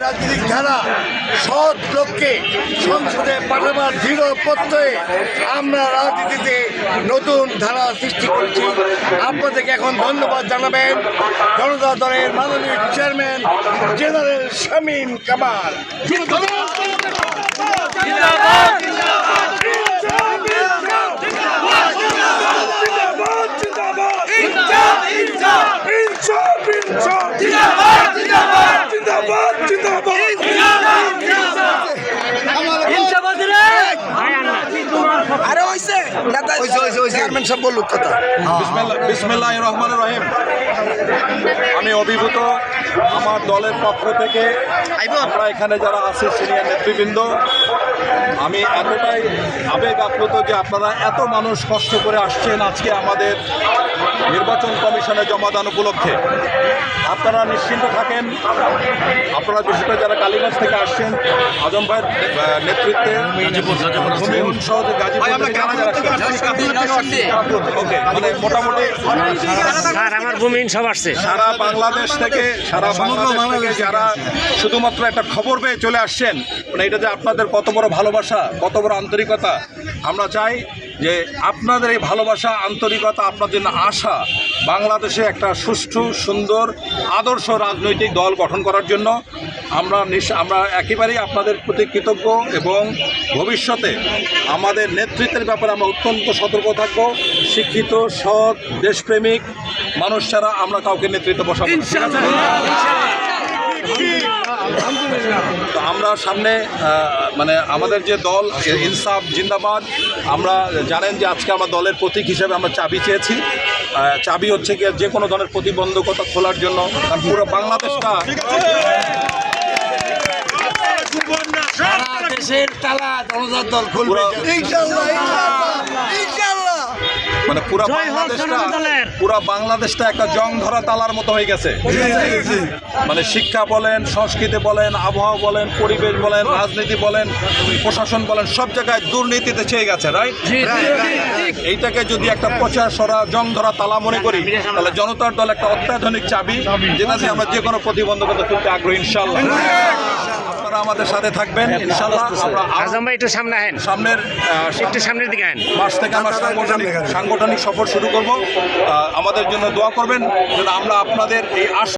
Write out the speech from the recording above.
রাজনীতিক ধারা সৎ লোককে সংসদে পাঠাবার দৃঢ় প্রত্যয়ে আমরা রাজনীতিতে নতুন ধারা সৃষ্টি করছি। আপনাদেরকে এখন ধন্যবাদ জানাবেন জনতা দলের মাননীয় চেয়ারম্যান জেনারেল শামীম কামাল। নেতা চেয়ারম্যান সব বলুক কথা। বিসমিল্লাহ রহমান রহিম। আমি অভিভূত আমার দলের পক্ষ থেকে আমরা এখানে যারা আছি সিনিয়র নেতৃবৃন্দ আমি এতটাই আবেগ আপ্লুত যে আপনারা এত মানুষ কষ্ট করে আসছেন আজকে আমাদের নির্বাচন কমিশনে জমাদান উপলক্ষে। আপনারা নিশ্চিন্ত থাকেন আপনারা বিশেষ করে যারা কালীগঞ্জ থেকে আসছেন আজম ভাইয়ের নেতৃত্বে মানে মোটামুটি আমার ভূমিহীন সব আসছে। সারা বাংলাদেশ থেকে সারা বাংলাদেশ থেকে যারা শুধুমাত্র একটা খবর পেয়ে চলে আসছেন মানে এটা যে আপনাদের কত বড় ভালোবাসা, কত বড় আন্তরিকতা। আমরা চাই যে আপনাদের এই ভালোবাসা, আন্তরিকতা আপনাদের না আশা বাংলাদেশে একটা সুষ্ঠু, সুন্দর, আদর্শ রাজনৈতিক দল গঠন করার জন্য আমরা আমরা একেবারেই আপনাদের প্রতি কৃতজ্ঞ এবং ভবিষ্যতে আমাদের নেতৃত্বের ব্যাপারে আমরা অত্যন্ত সতর্ক থাকব। শিক্ষিত, সৎ, দেশপ্রেমিক মানুষ ছাড়া আমরা কাউকে নেতৃত্ব বসাবো? তো আমরা সামনে মানে আমাদের যে দল ইনসাফ জিন্দাবাদ আমরা জানেন যে আজকে আমার দলের প্রতীক হিসেবে আমরা চাবি চেয়েছি। চাবি হচ্ছে গিয়ে যে কোনো ধরনের প্রতিবন্ধকতা খোলার জন্য। কারণ পুরো বাংলাদেশটা দেশের তালা জনতার দল খুলবে। মানে পুরো বাংলাদেশটা পুরো বাংলাদেশটা একটা জং ধরা তালার মতো হয়ে গেছে। মানে শিক্ষা বলেন সংস্কৃতি বলেন আবহাওয়া বলেন পরিবেশ বলেন রাজনীতি বলেন প্রশাসন বলেন সব জায়গায় দুর্নীতিতে চেয়ে গেছে রাইট এইটাকে যদি একটা প্রচার সরা জং ধরা তালা মনে করি তাহলে জনতার দল একটা অত্যাধুনিক চাবি যেটা দিয়ে আমরা যে কোনো প্রতিবন্ধকতা তুলতে আগ্রহী ইনশাল্লাহ আপনারা আমাদের সাথে থাকবেন আমরা আজম ভাই একটু সামনে আহেন। সামনের একটু সামনের দিকে আহেন। থেকে আমরা সাংগঠনিক সাংগঠনিক সফর শুরু করব। আমাদের জন্য দোয়া করবেন যেন আমরা আপনাদের এই আশা